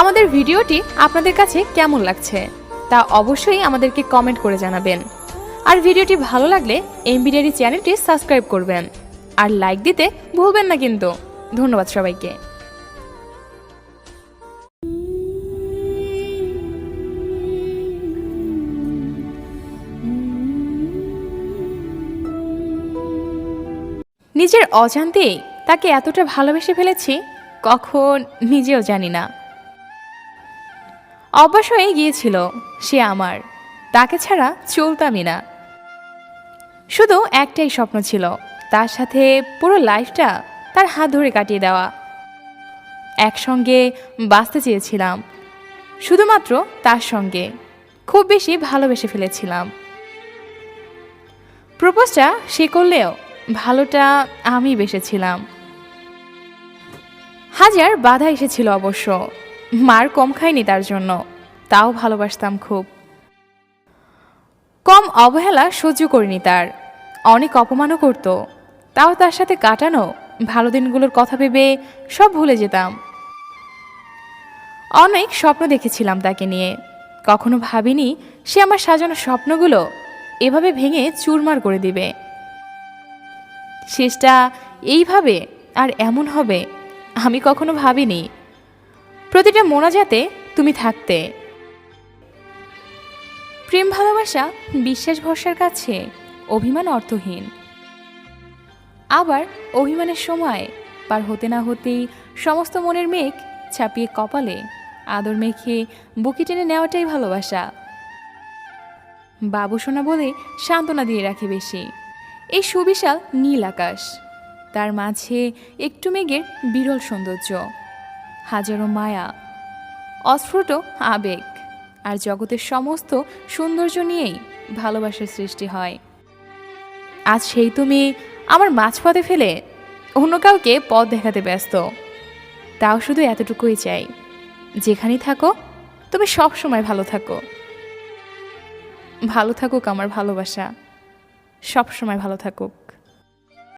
আমাদের ভিডিওটি আপনাদের কাছে কেমন লাগছে তা অবশ্যই আমাদেরকে কমেন্ট করে জানাবেন। আর ভিডিওটি ভালো লাগলে এমবিডিআরি চ্যানেলটি সাবস্ক্রাইব করবেন। আর লাইক দিতে ভুলবেন না কিন্তু। ধন্যবাদ সবাইকে। নিজের অজান্তেই তাকে এতটা ভালোবেসে ফেলেছি, কখন নিজেও জানি না। অভ্যাস হয়ে গিয়েছিল সে আমার। তাকে ছাড়া চলতামই না। শুধু একটাই স্বপ্ন ছিল, তার সাথে পুরো লাইফটা তার হাত ধরে কাটিয়ে দেওয়া। একসঙ্গে বাঁচতে চেয়েছিলাম, শুধুমাত্র তার সঙ্গে। খুব বেশি ভালোবেসে ফেলেছিলাম। প্রপোজটা সে করলেও ভালোটা আমি বেসেছিলাম। হাজার বাধা এসেছিল অবশ্য। মার কম খায়নি তার জন্য। তাও ভালোবাসতাম খুব। কম অবহেলা সহ্য করিনি তার। অনেক অপমানও করত। তাও তার সাথে কাটানো, ভালো দিনগুলোর কথা ভেবে সব ভুলে যেতাম। অনেক স্বপ্ন দেখেছিলাম তাকে নিয়ে। কখনো ভাবিনি সে আমার সাজানো স্বপ্নগুলো এভাবে ভেঙে চুরমার করে দিবে। শেষটা এইভাবে আর এমন হবে, আমি কখনো ভাবিনি। প্রতিটা মোনাজাতে তুমি থাকতে। প্রেম, ভালোবাসা, বিশ্বাস, ভরসার কাছে অভিমান অর্থহীন। আবার অভিমানের সময় পার হতে না হতেই সমস্ত মনের মেঘ ছাপিয়ে কপালে, আদর মেখে বুকি টেনে নেওয়াটাই ভালোবাসা। বাবু সোনা বলে সান্ত্বনা দিয়ে রাখে বেশি। এই সুবিশাল নীল আকাশ, তার মাঝে একটু মেঘের বিরল সৌন্দর্য। হাজারো মায়া, অস্ফুট আবেগ, আর জগতের সমস্ত সৌন্দর্য নিয়েই ভালোবাসার সৃষ্টি হয়। আজ সেই তুমি আমার মাঝপথে ফেলে অন্য কাউকে পথ দেখাতে ব্যস্ত। তাও শুধু এতটুকুই চাই, যেখানেই থাকো, তুমি সব সময় ভালো থাকো। ভালো থাকুক আমার ভালোবাসা সব সময় ভালো থাকুক।